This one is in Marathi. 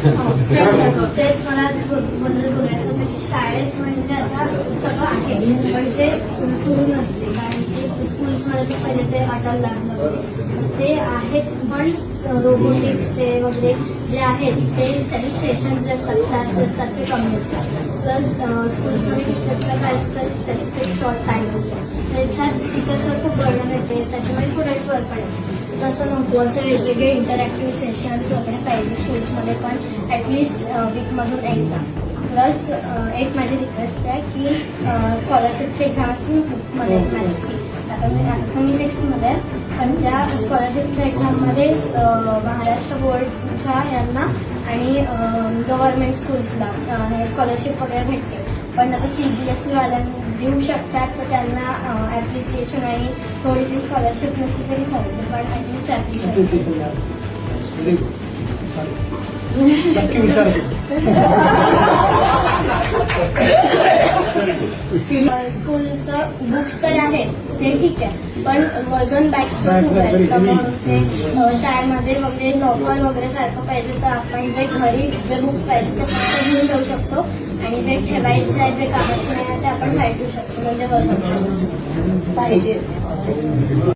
हो, तेच मला आज बोलायचं होतं की शाळेत म्हणजे आता सगळं आहे पण ते सुरू नसते. कारण की स्कूल्समध्ये ते पहिले ते वाटायला लागलं ते आहेत पण रोबोटिक्सचे वगैरे जे आहेत ते त्याचे सेशन्स जे असतात क्लासेस असतात ते कमी असतात. प्लस स्कूल्समध्ये टीचर्सला काय असतं स्पेसिफिक शॉर्ट टाईम असतो त्याच्यात टीचर्सवर खूप बर्डन येते त्याच्यामुळे स्टुडंट्सवर पण येते. तसं नको असं वेगवेगळे इंटरॅक्टिव्ह सेशन्स वगैरे पाहिजे स्कूल्समध्ये पण ॲटलिस्ट वीकमधून एकदा. प्लस एक माझी रिक्वेस्ट आहे की स्कॉलरशिपची एक्झाम असते ना फिफ्थमध्ये मॅथ्सची आता मी आता मी सिक्स्थमध्ये आहे पण त्या स्कॉलरशिपच्या एक्झाममध्ये महाराष्ट्र बोर्डच्या यांना आणि गव्हर्नमेंट स्कूल्सला हे स्कॉलरशिप वगैरे भेटते. पण आता सी बी एस वाल्यांना देऊ शकतात तर त्यांना ॲप्रिसिएशन आणि थोडीशी स्कॉलरशिप नसली तरी चालते पण नक्की विचारतो. स्कूलचं बुक्स तर आहे ते ठीक आहे. पण वजन अ, शाळेमध्ये वगैरे लॉकर वगैरे सारखं पाहिजे तर आपण जे घरी जे बुक्स पाहिजे ते फक्त घेऊन जाऊ शकतो. आणि जे ठेवायचं आहे जे कामाचं नाही आहे ते आपण देऊ शकतो. म्हणजे वजन पाहिजे.